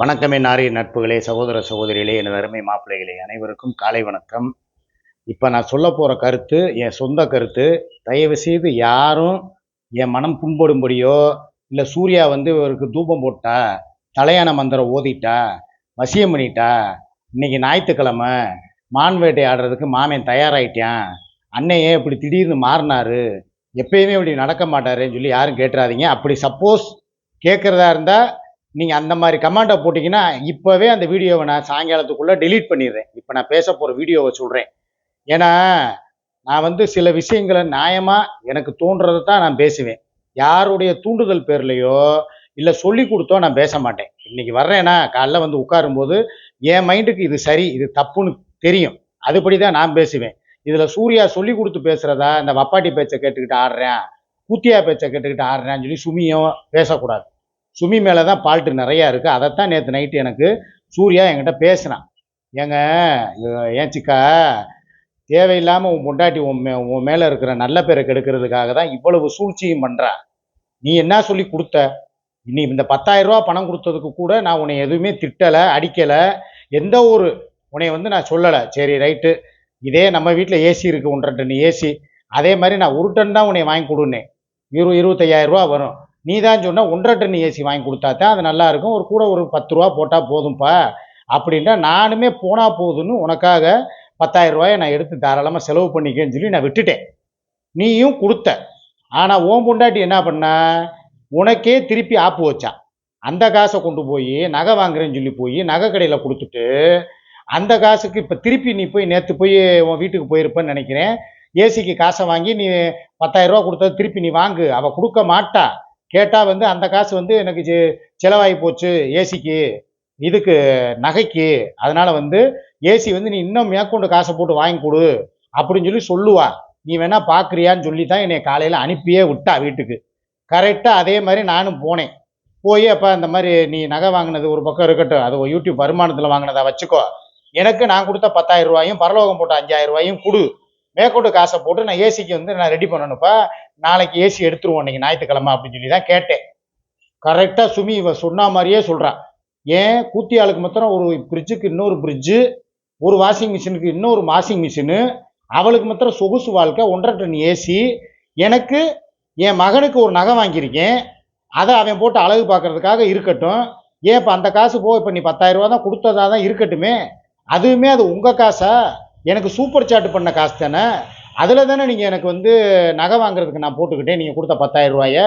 வணக்கமே நாரிய நட்புகளே சகோதர சகோதரிகளே எனது அருமை மாப்பிள்ளைகளே அனைவருக்கும் காலை வணக்கம். இப்போ நான் சொல்ல போகிற கருத்து என் சொந்த கருத்து தயவு செய்து யாரும் என் மனம் புண்படும்படியோ இல்லை சூர்யா வந்து இவருக்கு தூபம் போட்டா தலையான மந்திரம் ஓதிட்டா வசியம் பண்ணிட்டா இன்னைக்கு ஞாயிற்றுக்கிழமை மான் வேட்டை ஆடுறதுக்கு மாமன் தயாராகிட்டான் அன்னையே இப்படி திடீர்னு மாறினாரு எப்பயுமே இப்படி நடக்க மாட்டாருன்னு சொல்லி யாரும் கேட்டுறாதீங்க. அப்படி சப்போஸ் கேட்குறதா இருந்தால் நீங்கள் அந்த மாதிரி கமாண்டை போட்டிங்கன்னா இப்போவே அந்த வீடியோவை நான் சாயங்காலத்துக்குள்ளே டெலீட் பண்ணிடுறேன். இப்போ நான் பேச போகிற வீடியோவை சொல்கிறேன் ஏன்னா நான் வந்து சில விஷயங்களை நியாயமாக எனக்கு தோன்றதை தான் நான் பேசுவேன். யாருடைய தூண்டுதல் பேர்லையோ இல்லை சொல்லி கொடுத்தோ நான் பேச மாட்டேன். இன்னைக்கு வர்றேன்னா காலைல வந்து உட்காரும்போது என் மைண்டுக்கு இது சரி இது தப்புன்னு தெரியும். அதுபடி தான் நான் பேசுவேன். இதில் சூர்யா சொல்லி கொடுத்து பேசுகிறதா இந்த வப்பாட்டி பேச்சை கேட்டுக்கிட்டு ஆடுறேன் கூத்தியா பேச்சை கேட்டுக்கிட்டு ஆடுறேன்னு சொல்லி சுமியும் பேசக்கூடாது. சுமி மேலே தான் பால்ட்டு நிறையா இருக்குது அதைத்தான் நேற்று நைட்டு எனக்கு சூர்யா என்கிட்ட பேசினான். ஏங்க ஏச்சிக்கா தேவையில்லாமல் உன் பொண்டாட்டி உன் மே உன் மேலே இருக்கிற நல்ல பேரை கெடுக்கிறதுக்காக தான் இவ்வளவு சூழ்ச்சியும் பண்ணுறா நீ என்ன சொல்லி கொடுத்த? நீ இந்த 10000 பணம் கொடுத்ததுக்கு கூட நான் உன்னை எதுவுமே திட்டலை அடிக்கலை. எந்த ஒரு உன்னை வந்து நான் சொல்லலை. சரி ரைட்டு இதே நம்ம வீட்டில் ஏசி இருக்குது ஒன்றரை டன் ஏசி அதே மாதிரி நான் ஒரு டன் தான் உன்னை வாங்கி கொடுன்னேன். இரு இருபத்தையாயிரம் ரூபா வரும். நீ தான் சொன்ன ஒன்றரை டன் ஏசி வாங்கி கொடுத்தா தான் அது நல்லா இருக்கும். ஒரு கூட ஒரு பத்து ரூபா போட்டால் போதும்ப்பா அப்படின்ட்டா நானுமே போனால் போதுன்னு உனக்காக பத்தாயிரம் ரூபாயை நான் எடுத்து தாராளமாக செலவு பண்ணிக்கேன்னு சொல்லி நான் விட்டுட்டேன். நீயும் கொடுத்த. ஆனால் ஓம் பொண்டாட்டி என்ன பண்ண? உனக்கே திருப்பி ஆப்பு வச்சா. அந்த காசை கொண்டு போய் நகை வாங்குறேன்னு சொல்லி போய் நகை கடையில் கொடுத்துட்டு அந்த காசுக்கு இப்போ திருப்பி நீ போய் நேற்று போய் உன் வீட்டுக்கு போயிருப்பேன்னு நினைக்கிறேன். ஏசிக்கு காசை வாங்கி நீ பத்தாயிரம் ரூபா கொடுத்தது திருப்பி நீ வாங்கு. அவள் கொடுக்க மாட்டா. கேட்டால் வந்து அந்த காசு வந்து எனக்கு செலவாகி போச்சு ஏசிக்கு இதுக்கு நகைக்கு. அதனால் வந்து ஏசி வந்து நீ இன்னும் மேற்கொண்டு காசை போட்டு வாங்கி கொடு அப்படின்னு சொல்லி சொல்லுவா. நீ வேணா பார்க்குறியான்னு சொல்லி தான் என்னை காலையில் அனுப்பியே விட்டா வீட்டுக்கு. கரெக்டாக அதே மாதிரி நானும் போனேன். போய் அப்போ அந்த மாதிரி நீ நகை வாங்கினது ஒரு பக்கம் இருக்கட்டும் அது யூடியூப் வருமானத்தில் வாங்கினதா வச்சுக்கோ. எனக்கு நான் கொடுத்த பத்தாயிரம் ரூபாயும் பரலோகம் போட்ட அஞ்சாயிரம் ரூபாயும் கொடு. மேற்கோட்டு காசை போட்டு நான் ஏசிக்கு வந்து நான் ரெடி பண்ணணும்ப்பா. நாளைக்கு ஏசி எடுத்துருவோம் இன்னைக்கு ஞாயிற்றுக்கிழமை அப்படின்னு சொல்லி தான் கேட்டேன். கரெக்டாக சுமி இவ சொன்ன மாதிரியே சொல்கிறான் ஏன்? கூத்தி ஆளுக்கு மாத்திரம் ஒரு ஃப்ரிட்ஜுக்கு இன்னொரு ஃப்ரிட்ஜு ஒரு வாஷிங் மிஷினுக்கு இன்னொரு வாஷிங் மிஷினு அவளுக்கு மாத்திரம் சொகுசு வாழ்க்கை ஒன்றரை டன் ஏசி எனக்கு என் மகனுக்கு ஒரு நகை வாங்கியிருக்கேன். அதை அவன் போட்டு அழகு பார்க்கறதுக்காக இருக்கட்டும். ஏன் இப்போ அந்த காசு போ இப்போ நீ பத்தாயிரம் ரூபா தான் கொடுத்ததா தான் இருக்கட்டுமே. அதுவுமே அது உங்கள் காசா? எனக்கு சூப்பர் சாட் பண்ண காசு தானே? அதில் தானே நீங்கள் எனக்கு வந்து நகை வாங்குறதுக்கு நான் போட்டுக்கிட்டேன். நீங்கள் கொடுத்த பத்தாயிரம் ரூபாய.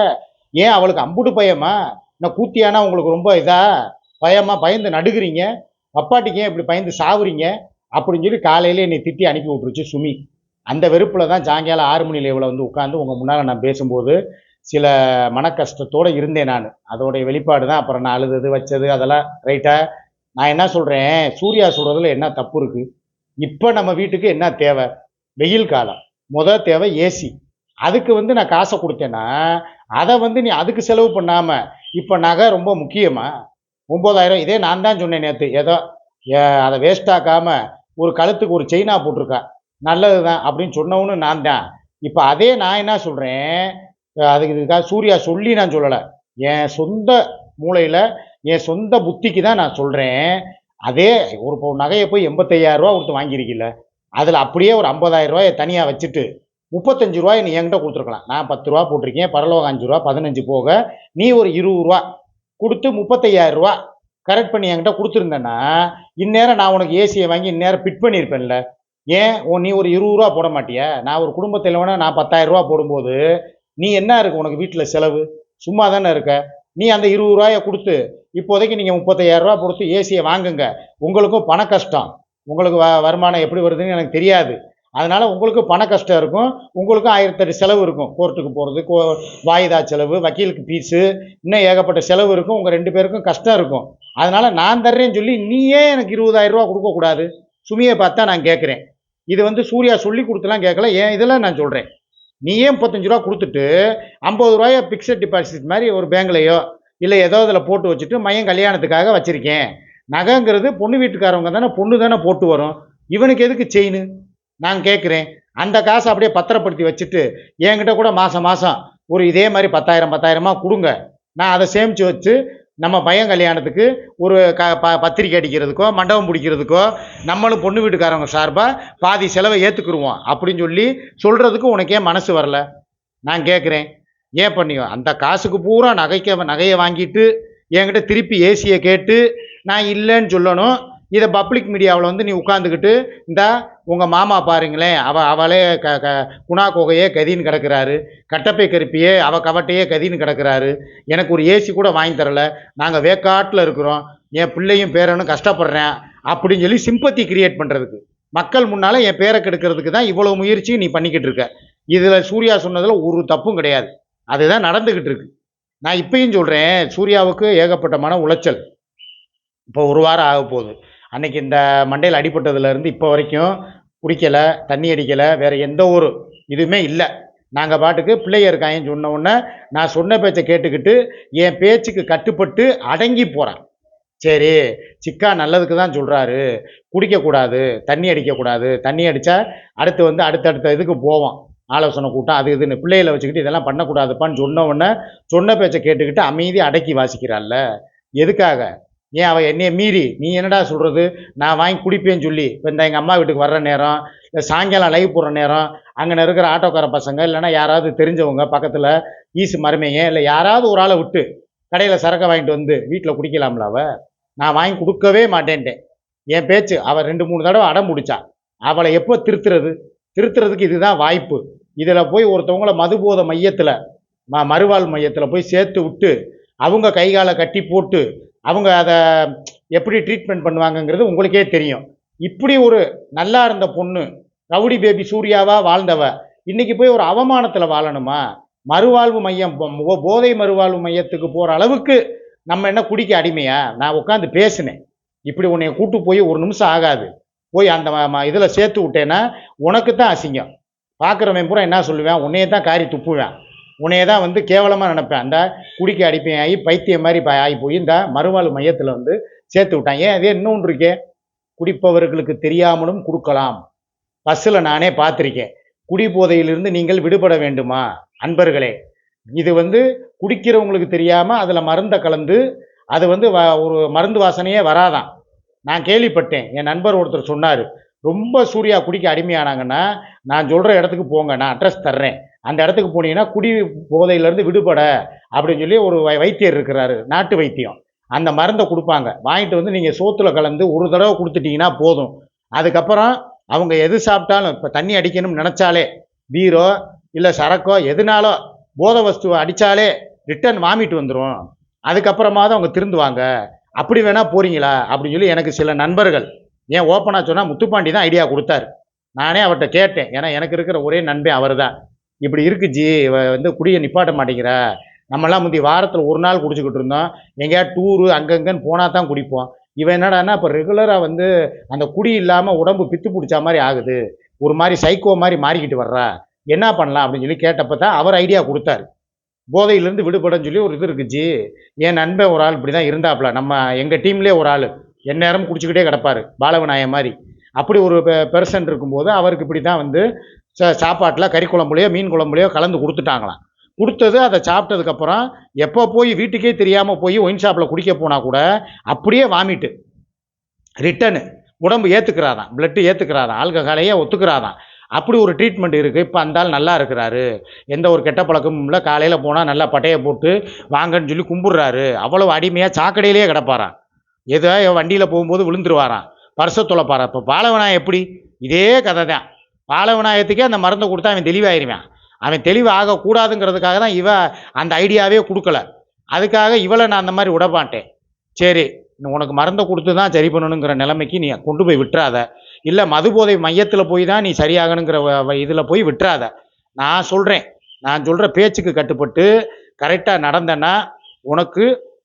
ஏன் அவளுக்கு அம்புட்டு பயமா? நான் கூத்தியானா உங்களுக்கு ரொம்ப இதாக பயமா? பயந்து நடுகிறீங்க. அப்பாட்டிக்கு ஏன் இப்படி பயந்து சாவுறீங்க? அப்படின்னு சொல்லி காலையில் என்னை திட்டி அனுப்பி விட்டுருச்சு சுமி. அந்த வெறுப்பில் தான் சாயங்காலம் ஆறு மணி லேவில் வந்து உட்காந்து உங்கள் முன்னால் நான் பேசும்போது சில மன கஷ்டத்தோடு இருந்தேன் நான். அதோடைய வெளிப்பாடு தான் அப்புறம் நான் அழுதது வச்சது அதெல்லாம் ரைட்டாக நான் என்ன சொல்கிறேன் சூர்யா சொல்கிறதுல என்ன தப்பு இருக்குது இப்போ நம்ம வீட்டுக்கு என்ன தேவை? வெயில் காலம். முத தேவை ஏசி அதுக்கு வந்து நான் காசை கொடுத்தேன்னா அதை வந்து நீ அதுக்கு செலவு பண்ணாமல் இப்போ நகை ரொம்ப முக்கியமாக ஒம்பதாயிரம் இதே நான் தான் சொன்னேன் நேற்று ஏதோ அதை வேஸ்ட் ஒரு கழுத்துக்கு ஒரு செயினா போட்டிருக்கா. நல்லது தான் அப்படின்னு சொன்னவனு நான் தான். இப்போ அதே நான் என்ன சொல்கிறேன் அதுக்கு இதுக்காக சூர்யா சொல்லி நான் சொல்லலை. என் சொந்த மூளையில் என் சொந்த புத்திக்கு தான் நான் சொல்கிறேன் அதே ஒரு இப்போ நகையை போய் எண்பத்தையாயிரம் ரூபா கொடுத்து வாங்கியிருக்கீல்ல அதில் அப்படியே ஒரு ஐம்பதாயிரம் ரூபாயை தனியாக வச்சுட்டு முப்பத்தஞ்சு ரூபாய் நீ என்கிட்ட கொடுத்துருக்கலாம். நான் பத்து ரூபா போட்டிருக்கேன் பரலோகம் அஞ்சு ரூபா பதினஞ்சு போக நீ ஒரு இருபது ரூபா கொடுத்து முப்பத்தையாயிரம் ரூபா கரெக்ட் பண்ணி என்கிட்ட கொடுத்துருந்தேன்னா இந்நேரம் நான் உனக்கு ஏசியை வாங்கி இந்நேரம் ஃபிட் பண்ணியிருப்பேன்ல. ஏன்? ஓ நீ ஒரு இருபது ரூபா போட மாட்டியா? நான் ஒரு குடும்பத்தில் வேணா நான் பத்தாயிரம் ரூபா போடும்போது நீ என்ன இருக்கு உனக்கு வீட்டில் செலவு? சும்மா தானே இருக்க. நீ அந்த இருபது ரூபாயை கொடுத்து இப்போதைக்கு நீங்கள் முப்பத்தையாயிரரூபா கொடுத்து ஏசியை வாங்குங்க. உங்களுக்கும் பண கஷ்டம். உங்களுக்கு வ வருமானம் எப்படி வருதுன்னு எனக்கு தெரியாது. அதனால் உங்களுக்கு பண கஷ்டம் இருக்கும். உங்களுக்கும் ஆயிரத்தெட்டு செலவு இருக்கும். கோர்ட்டுக்கு போகிறது கோ வாய்தா செலவு வக்கீலுக்கு ஃபீஸு இன்னும் ஏகப்பட்ட செலவு இருக்கும். உங்கள் ரெண்டு பேருக்கும் கஷ்டம் இருக்கும். அதனால் நான் தர்றேன்னு சொல்லி நீயே எனக்கு இருபதாயிரம் ரூபா கொடுக்கக்கூடாது சுமியை பார்த்தா நான் கேட்குறேன். இது வந்து சூர்யா சொல்லி கொடுத்துலாம் கேட்கல. ஏன் இதெல்லாம் நான் சொல்கிறேன் நீயே முப்பத்தஞ்சு ரூபா கொடுத்துட்டு ஐம்பது ரூபாய ஃபிக்ஸட் டிபாசிட் மாதிரி ஒரு பேங்க்லையோ இல்லை ஏதோ இதில் போட்டு வச்சுட்டு மையம் கல்யாணத்துக்காக வச்சுருக்கேன். நகைங்கிறது பொண்ணு வீட்டுக்காரவங்க தானே பொண்ணு தானே போட்டு வரும். இவனுக்கு எதுக்கு செயின்? நான் கேட்குறேன். அந்த காசை அப்படியே பத்திரப்படுத்தி வச்சுட்டு என்கிட்ட கூட மாதம் மாதம் ஒரு இதே மாதிரி பத்தாயிரம் பத்தாயிரமாக கொடுங்க. நான் அதை சேமித்து வச்சு நம்ம பையன் கல்யாணத்துக்கு ஒரு க ப பத்திரிக்கை அடிக்கிறதுக்கோ மண்டபம் பிடிக்கிறதுக்கோ நம்மளும் பொண்ணு வீட்டுக்காரவங்க சார்பாக பாதி செலவை ஏற்றுக்குருவோம் அப்படின்னு சொல்லி சொல்கிறதுக்கு உனக்கே மனசு வரல. நான் கேட்குறேன். ஏன் பண்ணியோ அந்த காசுக்கு பூரா நகைக்க நகையை வாங்கிட்டு என்கிட்ட திருப்பி ஏசியை கேட்டு நான் இல்லைன்னு சொல்லணும். இதை பப்ளிக் மீடியாவில் வந்து நீ உட்காந்துக்கிட்டு இந்த உங்கள் மாமா பாருங்களேன். அவ அவளே க க குணா கோகையே கதின்னு கிடக்குறாரு. கட்டப்பை கருப்பியே அவ கவட்டையே கதின்னு கிடக்குறாரு. எனக்கு ஒரு ஏசி கூட வாங்கி தரல. நாங்கள் வேக்காட்டில் இருக்கிறோம். என் பிள்ளையும் பேரனும் கஷ்டப்படுறேன். அப்படின்னு சொல்லி சிம்பத்தி கிரியேட் பண்ணுறதுக்கு மக்கள் முன்னால் என் பேரை கெடுக்கிறதுக்கு தான் இவ்வளோ முயற்சி நீ பண்ணிக்கிட்டு இருக்க. இதில் சூர்யா சொன்னதில் ஒரு தப்பும் கிடையாது. அதுதான் நடந்துக்கிட்டு இருக்கு. நான் இப்பயும் சொல்கிறேன் சூர்யாவுக்கு ஏகப்பட்ட மன உளைச்சல். இப்போ ஒரு வாரம் ஆக போகுது. அன்னைக்கு இந்த மண்டையில் அடிபட்டதுலேருந்து இப்போ வரைக்கும் குடிக்கலை தண்ணி அடிக்கலை வேறு எந்த ஒரு இதுவுமே இல்லை. நாங்கள் பாட்டுக்கு பிள்ளைய இருக்காங்கன்னு சொன்ன உடனே நான் சொன்ன பேச்சை கேட்டுக்கிட்டு என் பேச்சுக்கு கட்டுப்பட்டு அடங்கி போகிறேன் சரி சிக்கா நல்லதுக்கு தான் சொல்கிறாரு குடிக்கக்கூடாது தண்ணி அடிக்கக்கூடாது. தண்ணி அடித்தா அடுத்து வந்து அடுத்தடுத்த இதுக்கு போவோம் ஆலோசனை கூட்டம் அது இதுன்னு பிள்ளைகளை வச்சுக்கிட்டு இதெல்லாம் பண்ணக்கூடாதுப்பான்னு சொன்னவுடனே சொன்ன பேச்சை கேட்டுக்கிட்டு அமைதி அடக்கி வாசிக்கிறாள்ல. எதுக்காக? ஏன் அவள் என்னைய மீறி? நீ என்னடா சொல்கிறது நான் வாங்கி குடிப்பேன்னு சொல்லி. இப்போ இந்த எங்கள் அம்மா வீட்டுக்கு வர்ற நேரம் இல்லை சாயங்காலம் லைவ் போடுற நேரம் அங்கே இருக்கிற ஆட்டோக்கார பசங்க இல்லைன்னா யாராவது தெரிஞ்சவங்க பக்கத்தில் ஈசு மருமைங்க இல்லை யாராவது ஒரு ஆளை விட்டு கடையில் சரக்கை வாங்கிட்டு வந்து வீட்டில் குடிக்கலாம்ல அவ? நான் வாங்கி கொடுக்கவே மாட்டேன்ட்டேன். என் பேச்சு அவள் ரெண்டு மூணு தடவை அடம் முடிச்சா அவளை எப்போ திருத்துறது? திருத்துறதுக்கு இதுதான் வாய்ப்பு. இதில் போய் ஒருத்தவங்கள மதுபோத மையத்தில் ம மறுவாழ் மையத்தில் போய் சேர்த்து விட்டு அவங்க கை காலை கட்டி போட்டு அவங்க அதை எப்படி ட்ரீட்மெண்ட் பண்ணுவாங்கங்கிறது உங்களுக்கே தெரியும். இப்படி ஒரு நல்லா இருந்த பொண்ணு ரவுடி பேபி சூர்யாவா வாழ்ந்தவ இன்னைக்கு போய் ஒரு அவமானத்தில் வாழணுமா? மறுவாழ்வு மையம் போதை மறுவாழ்வு மையத்துக்கு போகிற அளவுக்கு நம்ம என்ன குடிக்க அடிமையா? நான் உட்காந்து பேசினேன். இப்படி உன்னைய கூட்டு போய் ஒரு நிமிஷம் ஆகாது. போய் அந்த இதில் சேர்த்து விட்டேன்னா உனக்கு தான் அசிங்கம். பார்க்குறவன் பூரா என்ன சொல்லுவேன்? உன்னையே தான் காரி துப்புவேன். உன்னையே தான் வந்து கேவலமாக நினப்பேன். அந்த குடிக்க அடிப்பேன் ஆகி பைத்தியம் மாதிரி ஆகி போய் இந்த மறுவாழ்வு மையத்தில் வந்து சேர்த்து விட்டான். ஏன்? அதே இன்னொன்று இருக்கே? குடிப்பவர்களுக்கு தெரியாமலும் கொடுக்கலாம். பஸ்ஸில் நானே பார்த்துருக்கேன் குடி போதையிலிருந்து நீங்கள் விடுபட வேண்டுமா? அன்பர்களே இது வந்து குடிக்கிறவங்களுக்கு தெரியாமல் அதில் மருந்தை கலந்து அது வந்து வ- ஒரு மருந்து வாசனையே வராதான். நான் கேள்விப்பட்டேன். என் நண்பர் ஒருத்தர் சொன்னார். ரொம்ப சூர்யா குடிக்க அடிமையானாங்கன்னா நான் சொல்கிற இடத்துக்கு போங்க நான் அட்ரஸ் தர்றேன். அந்த இடத்துக்கு போனீங்கன்னா குடி போதையிலேருந்து விடுபட அப்படின்னு சொல்லி ஒரு வை- வைத்தியர் இருக்கிறாரு நாட்டு வைத்தியம். அந்த மருந்தை கொடுப்பாங்க. வாங்கிட்டு வந்து நீங்கள் சோத்தில் கலந்து ஒரு தடவை கொடுத்துட்டீங்கன்னா போதும். அதுக்கப்புறம் அவங்க எது சாப்பிட்டாலும் இப்போ தண்ணி அடிக்கணும்னு நினச்சாலே பீரோ இல்லை சரக்கோ எதுனாலோ போதை வஸ்துவை அடித்தாலே ரிட்டர்ன் வாமிட்டு வந்துடும் அதுக்கப்புறமா தான் அவங்க திருந்துவாங்க. அப்படி வேணால் போகிறீங்களா அப்படின்னு சொல்லி எனக்கு சில நண்பர்கள் ஏன் ஓப்பனாக சொன்னால் முத்துப்பாண்டி தான் ஐடியா கொடுத்தாரு. நானே அவர்கிட்ட கேட்டேன். ஏன்னா எனக்கு இருக்கிற ஒரே நண்பன் அவர் தான் இப்படி இருக்கு ஜி வந்து குடியை நிப்பாட்ட மாட்டேங்கிற. நம்மலாம் முந்தி வாரத்தில் ஒரு நாள் குடிச்சுக்கிட்டு இருந்தோம். எங்கேயா டூரு அங்கங்கன்னு போனால் தான் குடிப்போம். இவன் என்னடான்னா இப்போ ரெகுலராக வந்து அந்த குடி இல்லாமல் உடம்பு பித்து பிடிச்ச மாதிரி ஆகுது. ஒரு மாதிரி சைக்கோ மாதிரி மாறிக்கிட்டு வர்றா. என்ன பண்ணலாம் அப்படின்னு சொல்லி கேட்டப்ப தான் அவர் ஐடியா கொடுத்தாரு. போதையிலேருந்து விடுபடன்னு சொல்லி ஒரு இது இருக்குச்சு என் நண்பன் ஒரு ஆள் இப்படி தான் இருந்தாப்புல நம்ம எங்கள் டீம்லேயே ஒரு ஆள். எந்நேரம் குடிச்சுக்கிட்டே கிடப்பாரு பாலவநாய மாதிரி. அப்படி ஒரு பெர்சன் இருக்கும்போது அவருக்கு இப்படி தான் வந்து சா சாப்பாட்டில் கறி குழம்புலையோ மீன் குழம்புலையோ கலந்து கொடுத்துட்டாங்களாம். கொடுத்தது அதை சாப்பிட்டதுக்கப்புறம் எப்போ போய் வீட்டுக்கே தெரியாமல் போய் ஒயின் ஷாப்பில் குடிக்க போனால் கூட அப்படியே வாமிட்டு. ரிட்டனு. உடம்பு ஏற்றுக்கிறாராம் பிளட்டு ஏற்றுக்கிறாராம் ஆல்கஹாலையே ஒத்துக்கிறாராம். அப்படி ஒரு ட்ரீட்மெண்ட் இருக்குது இப்போ அந்த ஆள் நல்லா இருக்கிறாரு. எந்த ஒரு கெட்ட பழக்கமும் இல்லை. காலையில் போனால் நல்லா பட்டையை போட்டு வாங்கன்னு சொல்லி கும்பிட்றாரு. அவ்வளோ அடிமையாக சாக்கடையிலேயே கிடப்பாரான் ஏதோ வண்டியில் போகும்போது விழுந்துருவாராம் பர்சை தொலைப்பாரா இப்போ பாலவனாயம் எப்படி? இதே கதை தான் பாலவனாயத்துக்கே அந்த மருந்தை கொடுத்தா அவன் தெளிவாயிருவான். அவன் தெளிவாகக்கூடாதுங்கிறதுக்காக தான் இவ அந்த ஐடியாவே கொடுக்கல. அதுக்காக இவளை நான் அந்த மாதிரி விடமாட்டேன் சரி உனக்கு மருந்தை கொடுத்து தான் சரி பண்ணணுங்கிற நிலைமைக்கு நீ கொண்டு போய் விட்டுறாத. இல்லை மதுபோதை மையத்தில் போய் தான் நீ சரியாகணுங்கிற இதில் போய் விட்டுறாத. நான் சொல்கிறேன் நான் சொல்கிற பேச்சுக்கு கட்டுப்பட்டு கரெக்டாக நடந்தேன்னா உனக்கு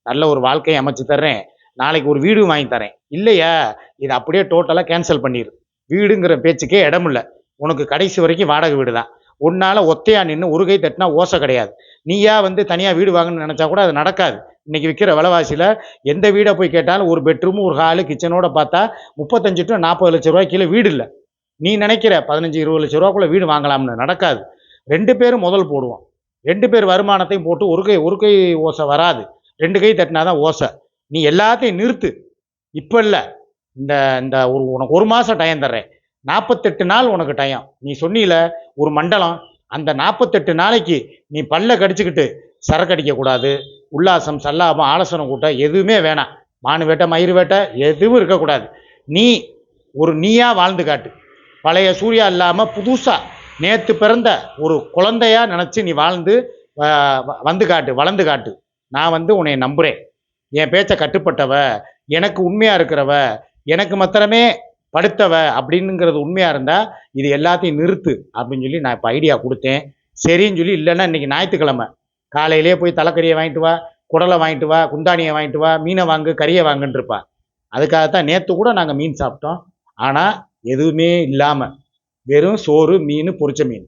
நல்ல ஒரு வாழ்க்கையை அமைச்சு தர்றேன். நாளைக்கு ஒரு வீடு வாங்கி தரேன். இல்லையா? இது அப்படியே டோட்டலாக கேன்சல் பண்ணிடு வீடுங்கிற பேச்சுக்கே இடம் இல்லை. உனக்கு கடைசி வரைக்கும் வாடகை வீடு தான் உன்னால் ஒத்தையா நின்று ஒரு கை தட்டினா ஓசை கிடையாது. நீயா வந்து தனியாக வீடு வாங்கணும்னு நினச்சா கூட அது நடக்காது. இன்னைக்கு விற்கிற விலைவாசியில் எந்த வீடை போய் கேட்டாலும் ஒரு பெட்ரூமு ஒரு ஹாலு கிச்சனோட பார்த்தா முப்பத்தஞ்சு டு நாற்பது லட்ச ரூபாய் கீழே வீடு இல்லை. நீ நினைக்கிற பதினஞ்சு இருபது லட்ச ரூபாக்குள்ள வீடு வாங்கலாம்னு நடக்காது. ரெண்டு பேரும் முதல் போடுவோம். ரெண்டு பேர் வருமானத்தையும் போட்டு ஒரு கை ஒரு கை ஓசை வராது. ரெண்டு கை தட்டினா தான் ஓசை. நீ எல்லாத்தையும் நிறுத்து. இப்போ இல்லை இந்த இந்த ஒரு உனக்கு ஒரு மாதம் டயம் தர்றேன். நாற்பத்தெட்டு நாள் உனக்கு டயம் நீ சொன்னியில் ஒரு மண்டலம். அந்த நாற்பத்தெட்டு நாளைக்கு நீ பல்ல கடிச்சுக்கிட்டு சரக்கு அடிக்கக்கூடாது உல்லாசம் சல்லாபம் ஆலோசனை கூட்டம் எதுவுமே வேணாம். மானு வேட்டை மயிறு வேட்டை எதுவும் இருக்கக்கூடாது. நீ ஒரு நீயா வாழ்ந்து காட்டு. பழைய சூர்யா இல்லாமல் புதுசாக நேற்று பிறந்த ஒரு குழந்தையா நினச்சி நீ வாழ்ந்து வந்து காட்டு வளர்ந்து காட்டு. நான் வந்து உன்னை நம்புகிறேன் என் பேச்சை கட்டுப்பட்டவ எனக்கு உண்மையாக இருக்கிறவ எனக்கு மாத்திரமே படுத்தவ அப்படின்னுங்கிறது உண்மையாக இருந்தால் இது எல்லாத்தையும் நிறுத்து அப்படின்னு சொல்லி நான் இப்போ ஐடியா கொடுத்தேன். சரின்னு சொல்லி இல்லைன்னா இன்னைக்கு ஞாயிற்றுக்கிழமை. காலையிலே போய் தலைக்கறியை வாங்கிட்டு வா குடலை வாங்கிட்டு வா குந்தானியை வாங்கிட்டு வா மீனை வாங்கு கறியை வாங்குன்றிருப்பா அதுக்காகத்தான் நேற்று கூட நாங்கள் மீன் சாப்பிட்டோம். ஆனால் எதுவுமே இல்லாமல் வெறும் சோறு மீன் பொரிச்ச மீன்.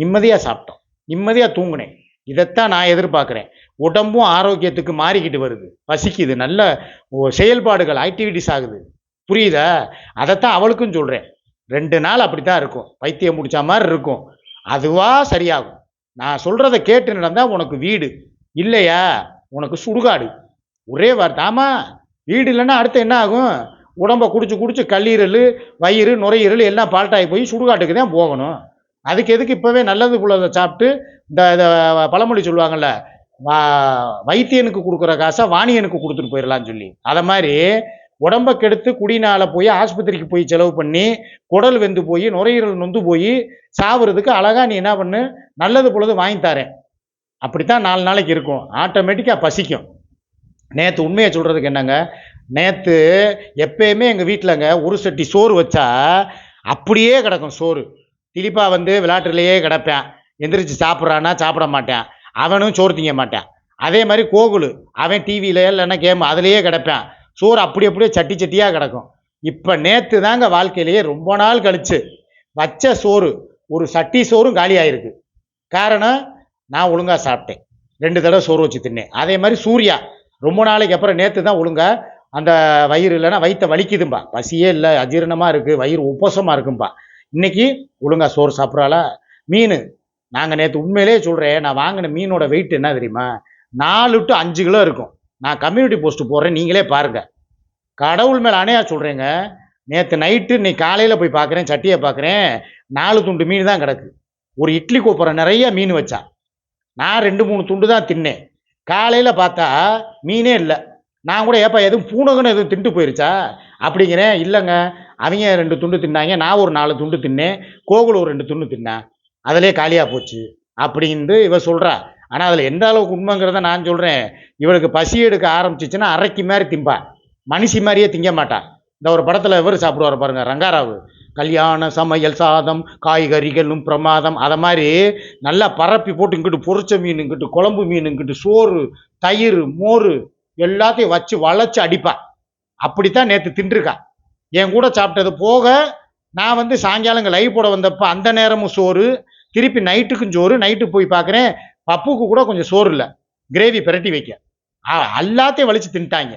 நிம்மதியாக சாப்பிட்டோம். நிம்மதியாக தூங்கினேன். இதைத்தான் நான் எதிர்பார்க்குறேன். உடம்பும் ஆரோக்கியத்துக்கு மாறிக்கிட்டு வருது. பசிக்குது. நல்ல ஓ- செயல்பாடுகள் ஆக்டிவிட்டிஸ் ஆகுது. புரியுதா? அதைத்தான் அவளுக்கும் சொல்கிறேன் ரெண்டு நாள் அப்படி தான் இருக்கும். பைத்தியம் முடிச்ச மாதிரி இருக்கும். அதுவாக சரியாகும். நான் சொல்கிறத கேட்டு நடந்தால் உனக்கு வீடு. இல்லையா? உனக்கு சுடுகாடு. ஒரே வார்த்தை. ஆமாம் வீடு இல்லைன்னா அடுத்து என்ன ஆகும்? உடம்ப குடிச்சு குடிச்சு கல்லீரல் வயிறு நுரையீரல் எல்லாம் பால்ட்டாகி போய் சுடுகாட்டுக்கு தான் போகணும். அதுக்கு எதுக்கு இப்போவே நல்லது புள்ளதை சாப்பிட்டு இந்த இதை பழமொழி சொல்லுவாங்கள்ல வா- வைத்தியனுக்கு கொடுக்குற காசை வாணியனுக்கு கொடுத்துட்டு போயிடலாம்னு சொல்லி. அதை மாதிரி உடம்பை கெடுத்து குடினால போய் ஆஸ்பத்திரிக்கு போய் செலவு பண்ணி குடல் வெந்து போய் நுரையீரல் நொந்து போய் சாவுறதுக்கு அழகாக நீ என்ன பண்ணு நல்லது பொழுது வாங்கி தரேன். அப்படித்தான் நாலு நாளைக்கு இருக்கும். ஆட்டோமேட்டிக்காக பசிக்கும். நேற்று உண்மையை சொல்கிறதுக்கு என்னங்க? நேற்று எப்பயுமே எங்கள் வீட்டிலங்க ஒரு சட்டி சோறு வச்சா அப்படியே கிடக்கும் சோறு. திலிப்பா வந்து விளையாட்டுலேயே கிடப்பேன். எந்திரிச்சு சாப்பிட்றான்னா சாப்பிட மாட்டேன். அவனும் சோறு திங்க மாட்டான். அதே மாதிரி கோகுலு அவன் டிவியில் இல்லைன்னா கேம் அதுலேயே கிடப்பேன். சோறு அப்படி அப்படியே சட்டி சட்டியாக கிடக்கும். இப்போ நேற்று தாங்க வாழ்க்கையிலேயே ரொம்ப நாள் கழிச்சு வச்ச சோறு ஒரு சட்டி சோறும் காலி ஆயிருக்கு. காரணம் நான் ஒழுங்காக சாப்பிட்டேன். ரெண்டு தடவை சோறு வச்சு தின்னேன். அதே மாதிரி சூர்யா ரொம்ப நாளைக்கு அப்புறம் நேற்று தான் ஒழுங்காக அந்த வயிறு இல்லைன்னா வயிற்ற வலிக்குதும்பா. பசியே இல்லை அஜீரணமாக இருக்குது வயிறு உப்பசமாக இருக்கும்பா. இன்றைக்கி ஒழுங்கா சோறு சாப்பிட்றாளா? மீன் நாங்கள் நேற்று உண்மையிலேயே சொல்கிறேன் நான் வாங்கின மீனோட வெயிட் என்ன தெரியுமா? நாலு டு அஞ்சு கிலோ இருக்கும். நான் கம்யூனிட்டி போஸ்ட்டு போடுறேன் நீங்களே பாருங்கள் கடவுள் மேலே அணையா சொல்கிறேங்க நேற்று நைட்டு இன்னைக்கு காலையில் போய் பார்க்குறேன் சட்டியை பார்க்குறேன் நாலு துண்டு மீன் தான் கிடக்கு. ஒரு இட்லி கோப்புறம் நிறைய மீன் வச்சா. நான் ரெண்டு மூணு துண்டு தான் தின்னேன். காலையில் பார்த்தா மீனே இல்லை. நான் கூட ஏப்பா எதுவும் பூனகன்னு எதுவும் தின்ட்டு போயிருச்சா? அப்படிங்கிறேன். இல்லைங்க. அவங்க ரெண்டு துண்டு தின்னாங்க நான் ஒரு நாலு துண்டு தின்னேன் கோகுல் ஒரு ரெண்டு துண்டு தின்னேன் அதிலே காலியாக போச்சு அப்படின்னு இவ சொல்கிறா ஆனால் அதில் எந்த அளவுக்கு உண்மைங்கிறத நான் சொல்கிறேன் இவளுக்கு பசி எடுக்க ஆரம்பிச்சிச்சுன்னா அரைக்கி மாதிரி திம்பா. மனுஷி மாதிரியே திங்க மாட்டா. இந்த ஒரு படத்தில் இவர் சாப்பிடுவார் பாருங்க ரங்காராவு. கல்யாண சமையல் சாதம் காய்கறிகளும் பிரமாதம் அதை மாதிரி நல்லா பரப்பி போட்டு இங்கிட்டு பொரிச்ச மீன் இங்கிட்டு குழம்பு மீன் இங்கிட்டு சோறு தயிர் மோர் எல்லாத்தையும் வச்சு வளைச்சு அடிப்பா. அப்படித்தான் நேற்று தின்றுருக்கா. என் கூட சாப்பிட்டது போக நான் வந்து சாயங்காலம் இங்கே லைவ் போட வந்தப்போ அந்த நேரமும் சோறு. திருப்பி நைட்டுக்கும் சோறு. நைட்டு போய் பார்க்குறேன் பப்புக்கு கூட கொஞ்சம் சோறு இல்லை. கிரேவி பிரட்டி வைக்க. எல்லாத்தையும் வலிச்சு தின்ட்டாங்க.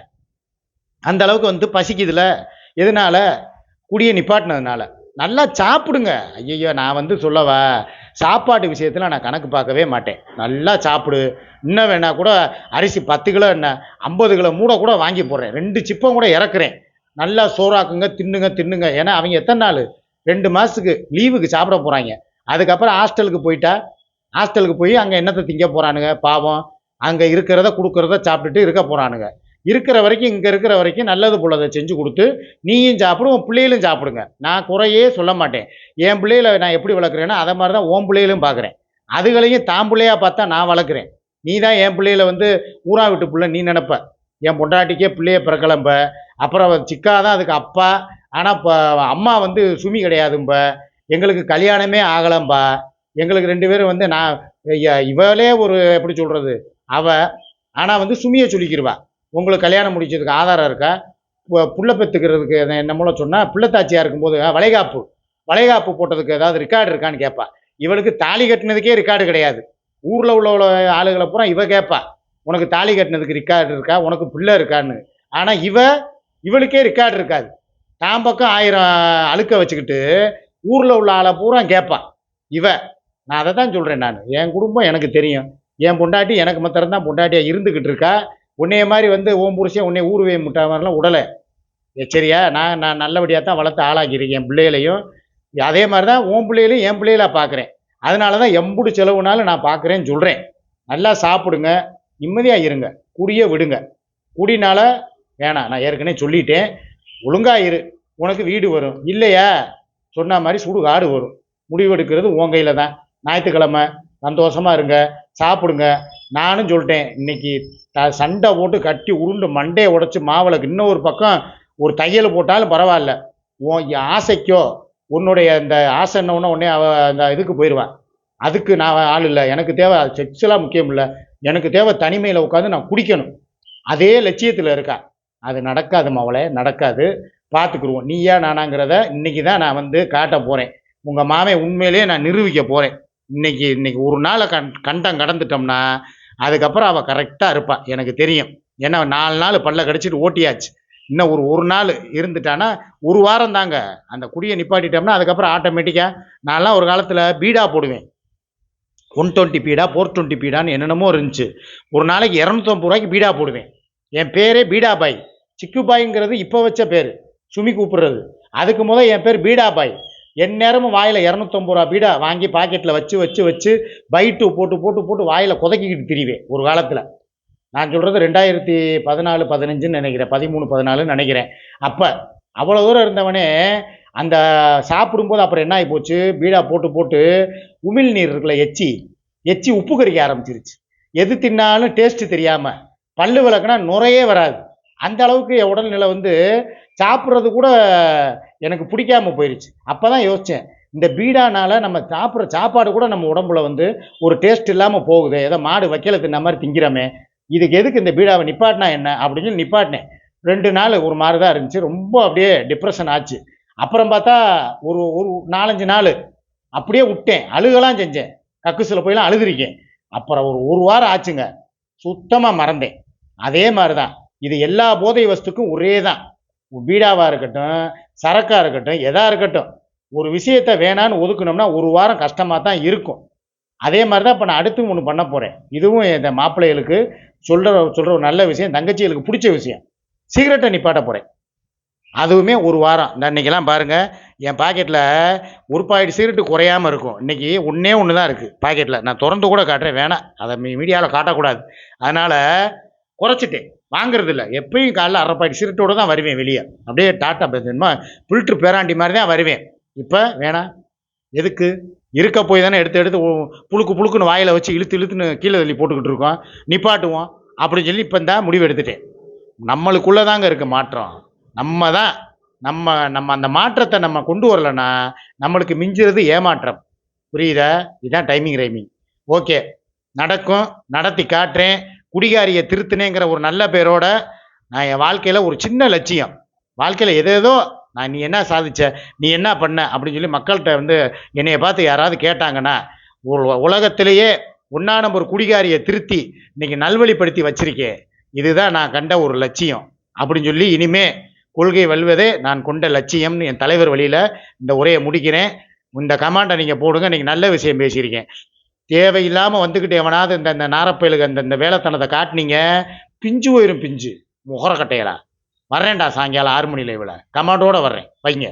அந்த அளவுக்கு வந்து பசிக்குதுல. எதனால? குடியை நிப்பாட்டினதுனால. நல்லா சாப்பிடுங்க. ஐயோ நான் வந்து சொல்லவா? சாப்பாட்டு விஷயத்தில் நான் கணக்கு பார்க்கவே மாட்டேன். நல்லா சாப்பிடு. இன்னும் வேணா கூட அரிசி பத்து கிலோ என்ன? ஐம்பது கிலோ மூட கூட வாங்கி போடுறேன். ரெண்டு சிப்பம் கூட இறக்குறேன். நல்லா சோறாக்குங்க தின்னுங்க தின்னுங்க. ஏன்னா அவங்க எத்தனை நாள்? ரெண்டு மாதத்துக்கு லீவுக்கு சாப்பிட போகிறாங்க அதுக்கப்புறம் ஹாஸ்டலுக்கு போயிட்டா ஹாஸ்டலுக்கு போய் அங்கே என்னத்தை திங்க போகிறானுங்க பாவம். அங்கே இருக்கிறத கொடுக்குறத சாப்பிட்டுட்டு இருக்க போகிறானுங்க இருக்கிற வரைக்கும் இங்கே இருக்கிற வரைக்கும் நல்லது போலதை செஞ்சு கொடுத்து நீயும் சாப்பிடும் உன் பிள்ளைகளும் சாப்பிடுங்க. நான் குறையே சொல்ல மாட்டேன். என் பிள்ளைகளை நான் எப்படி வளர்க்குறேன்னா அதை மாதிரி தான் ஓன் பிள்ளைகளும் பார்க்குறேன். அதுகளையும் தான் பிள்ளையாக பார்த்தா நான் வளர்க்குறேன். நீ தான் என் பிள்ளைகளை வந்து ஊரா விட்டு பிள்ளை நீ நினப்ப. என் பொண்டாட்டிக்கே பிள்ளைய பிறக்கலம்ப. அப்புறம் சிக்கா தான் அதுக்கு அப்பா. ஆனால் இப்போ அம்மா வந்து சுமி கிடையாதும்ப. எங்களுக்கு கல்யாணமே ஆகலம்பா. எங்களுக்கு ரெண்டு பேரும் வந்து நான் ஐயா, இவளே ஒரு எப்படி சொல்கிறது அவ. ஆனால் வந்து சுமியை சொல்லிக்கிடுவா உங்களுக்கு கல்யாணம் முடிச்சதுக்கு ஆதாரம் இருக்கா? புள்ள பெற்றுக்கிறதுக்கு என்ன மூலம் சொன்னால் பிள்ளைத்தாச்சியாக இருக்கும்போது வளைகாப்பு. வளைகாப்பு போட்டதுக்கு ஏதாவது ரெக்கார்டு இருக்கான்னு கேட்பா இவளுக்கு தாலி கட்டினதுக்கே ரெக்கார்டு கிடையாது. ஊரில் உள்ள உள்ள ஆளுகளை பூரா இவ கேட்பா உனக்கு தாலி கட்டினதுக்கு ரெக்கார்டு இருக்கா? உனக்கு பிள்ளை இருக்கான்னு. ஆனால் இவ இவளுக்கே ரெக்கார்டு இருக்காது. தான் பக்கம் ஆயிரம் அழுக்க வச்சுக்கிட்டு ஊரில் உள்ள ஆளை பூரா கேட்பா இவ நான் அதை தான் சொல்கிறேன் நான். என் குடும்பம் எனக்கு தெரியும். என் பொண்டாட்டி எனக்கு மாத்திரம் தான் பொண்டாட்டியாக இருந்துக்கிட்டு இருக்கா. உன்னைய மாதிரி வந்து ஓம் புருஷன் உன்னை ஊர்வே முட்டா மாதிரிலாம் உடலை சரியா? நான் நான் நல்லபடியாக தான் வளர்த்து ஆளாக்கியிருக்கேன் என் பிள்ளைகளையும். அதே மாதிரி தான் உன் பிள்ளைகளையும் என் பிள்ளைகளாக பார்க்குறேன் அதனால தான் எம்புடு செலவுனாலும் நான் பார்க்குறேன்னு சொல்கிறேன் நல்லா சாப்பிடுங்க. நிம்மதியாக இருங்க. குடிய விடுங்க. குடினால வேணாம் நான் ஏற்கனவே சொல்லிட்டேன். ஒழுங்கா இரு. உனக்கு வீடு வரும். இல்லையா? சொன்ன மாதிரி சுடுகாடு வரும். முடிவெடுக்கிறது உன் கையில் தான். ஞாயிற்றுக்கிழமை சந்தோஷமாக இருங்க. சாப்பிடுங்க. நானும் சொல்லிட்டேன். இன்னைக்கு த சண்டை போட்டு கட்டி உருண்டு மண்டையை உடச்சி மாவளுக்கு. இன்னொரு பக்கம் ஒரு தையல் போட்டாலும் பரவாயில்ல. உன் ஆசைக்கோ உன்னுடைய இந்த ஆசை என்ன உடனே அவ அந்த இதுக்கு போயிடுவான் அதுக்கு நான் ஆள் இல்லை. எனக்கு தேவை செக்ஸ்லாம் முக்கியம் இல்லை. எனக்கு தேவை தனிமையில் உட்காந்து நான் குடிக்கணும். அதே லட்சியத்தில் இருக்கா. அது நடக்காது மவளே நடக்காது. பார்த்துக்குருவோம். நீயா நானாங்கிறத இன்னைக்கு தான் நான் வந்து காட்ட போகிறேன் உங்கள் மாமே உண்மையிலேயே நான் நிரூபிக்க போகிறேன் இன்னைக்கு இன்னைக்கு ஒரு நாளை கண் கண்டம் கடந்துட்டோம்னா அதுக்கப்புறம் அவள் கரெக்டாக இருப்பாள் எனக்கு தெரியும். ஏன்னா நாலு நாள் பல்ல கடிச்சிட்டு ஓட்டியாச்சு. இன்னும் ஒரு ஒரு நாள் இருந்துட்டான்னா ஒரு வாரம் தாங்க. அந்த குடியை நிப்பாட்டிட்டோம்னா அதுக்கப்புறம் ஆட்டோமேட்டிக்காக நான்லாம் ஒரு காலத்தில் பீடா போடுவேன். ஒன் டுவெண்ட்டி பீடா ஃபோர் டுவெண்ட்டி பீடான்னு என்னென்னமோ இருந்துச்சு. ஒரு நாளைக்கு இரநூத்தம்பது ரூபாய்க்கு பீடா போடுவேன். என் பேரே பீடா பாய். சிக்குபாய்ங்கிறது இப்போ வச்ச பேர். சுமி கூப்பிடுறது. அதுக்கு முதல் என் பேர் பீடா பாய் என் நேரமும் வாயில் இரநூத்தம்பது ரூபா பீடா வாங்கி பாக்கெட்டில் வச்சு வச்சு வச்சு பைட்டு போட்டு போட்டு போட்டு வாயில் குதக்கிக்கிட்டு திரிவேன் ஒரு காலத்தில். நான் சொல்கிறது ரெண்டாயிரத்தி பதினாலு பதினஞ்சுன்னு நினைக்கிறேன். பதிமூணு பதினாலுன்னு நினைக்கிறேன். அப்போ அவ்வளோ தூரம் இருந்தவனே அந்த சாப்பிடும்போது அப்புறம் என்ன ஆகி போச்சு பீடா போட்டு போட்டு உமிழ் நீர் இருக்குல்ல எச்சி. எச்சி உப்பு கறிக்க ஆரம்பிச்சிருச்சு. எது தின்னாலும் டேஸ்ட்டு தெரியாமல் பல்லு விளக்குனா நுரையே வராது. அந்த அளவுக்கு என் உடல்நிலை வந்து சாப்பிட்றது கூட எனக்கு பிடிக்காம போயிடுச்சு அப்போ தான் யோசித்தேன் இந்த பீடானால் நம்ம சாப்பிட்ற சாப்பாடு கூட நம்ம உடம்புல வந்து ஒரு டேஸ்ட் இல்லாமல் போகுது ஏதோ மாடு வைக்கல தின்ன மாதிரி திங்கிறோமே இதுக்கு எதுக்கு இந்த பீடாவை நிப்பாட்டினா என்ன அப்படின்னு சொல்லி நிப்பாட்டினேன். ரெண்டு நாள் ஒரு மாதிரி தான் இருந்துச்சு ரொம்ப அப்படியே டிப்ரெஷன் ஆச்சு. அப்புறம் பார்த்தா ஒரு ஒரு நாலஞ்சு நாள் அப்படியே விட்டேன் அழுகலாம் செஞ்சேன் கக்குசில் போயெல்லாம் அழுதுருக்கேன். அப்புறம் ஒரு ஒரு வாரம் ஆச்சுங்க சுத்தமாக மறந்தேன். அதே மாதிரி தான் இது எல்லா போதை வஸ்துக்கும் ஒரே தான் பீடாவாக இருக்கட்டும் சரக்காக இருக்கட்டும் எதாக இருக்கட்டும் ஒரு விஷயத்தை வேணான்னு ஒதுக்கணும்னா ஒரு வாரம் கஷ்டமாக தான் இருக்கும். அதே மாதிரி தான் இப்போ நான் அடுத்து ஒன்று பண்ண போகிறேன் இதுவும் இந்த மாப்பிள்ளைகளுக்கு சொல்கிற சொல்கிற ஒரு நல்ல விஷயம் தங்கச்சிகளுக்கு பிடிச்ச விஷயம். சிகரெட்டை நிப்பாட்ட போகிறேன் அதுவுமே ஒரு வாரம். இந்த இன்றைக்கெல்லாம் பாருங்கள் என் பாக்கெட்டில் ஒரு பாக்கெட் சிகரெட்டு குறையாமல் இருக்கும். இன்றைக்கி ஒன்றே ஒன்று தான் இருக்குது பாக்கெட்டில் நான் திறந்து கூட காட்டுறேன் வேணாம். அதை மீடியாவில் காட்டக்கூடாது. அதனால் குறைச்சிட்டேன். வாங்குறது இல்லை எப்பயும் காலைல அரைப்பாடி சிரட்டோடு தான் வருவேன் வெளியே. அப்படியே டாட்டா பேசுமா ஃபில்ட்ரு பேராண்டி மாதிரி தான் வருவேன். இப்போ வேணாம் எதுக்கு? இருக்க போய் தானே எடுத்து எடுத்து புழுக்கு புழுக்குன்னு வாயில் வச்சு இழுத்து இழுத்துன்னு கீழே தள்ளி போட்டுக்கிட்டு இருக்கோம். நிப்பாட்டுவோம். அப்படின்னு சொல்லி இப்போ தான் முடிவு எடுத்துட்டேன். நம்மளுக்குள்ளே தாங்க இருக்கு மாற்றம். நம்ம தான் நம்ம நம்ம அந்த மாற்றத்தை நம்ம கொண்டு வரலன்னா நம்மளுக்கு மிஞ்சுறது ஏமாற்றம். புரியுதா? இதுதான் டைமிங் ரைமிங் ஓகே நடக்கும் நடத்தி காட்டுறேன். குடிகாரியை திருத்தினேங்கிற ஒரு நல்ல பேரோட நான் என் வாழ்க்கையில் ஒரு சின்ன லட்சியம். வாழ்க்கையில் எதேதோ நான் நீ என்ன சாதிச்ச நீ என்ன பண்ண அப்படின்னு சொல்லி மக்கள்கிட்ட வந்து என்னைய பார்த்து யாராவது கேட்டாங்கன்னா உலகத்திலேயே ஒன்றா நம்பர் குடிகாரியை திருத்தி இன்னைக்கு நல்வழிப்படுத்தி வச்சிருக்கேன் இதுதான் நான் கண்ட ஒரு லட்சியம். அப்படின்னு சொல்லி இனிமே கொள்கை வல்வதே நான் கொண்ட லட்சியம்னு என் தலைவர் வழியில் இந்த உரையை முடிக்கிறேன். இந்த கமாண்டை நீங்கள் போடுங்க நீங்கள் நல்ல விஷயம் பேசியிருக்கேன். தேவையில்லாமல் வந்துக்கிட்டு எவனாவது இந்த இந்த நாரப்பயலுக்கு அந்த இந்த வேலைத்தனத்தை காட்டுனீங்க பிஞ்சு போயிரும் பிஞ்சு. முகரக்கட்டையலா வர்றேன்டா சாயங்காலம் ஆறு மணி லைவில் கமாண்டோடு வர்றேன். வைங்க.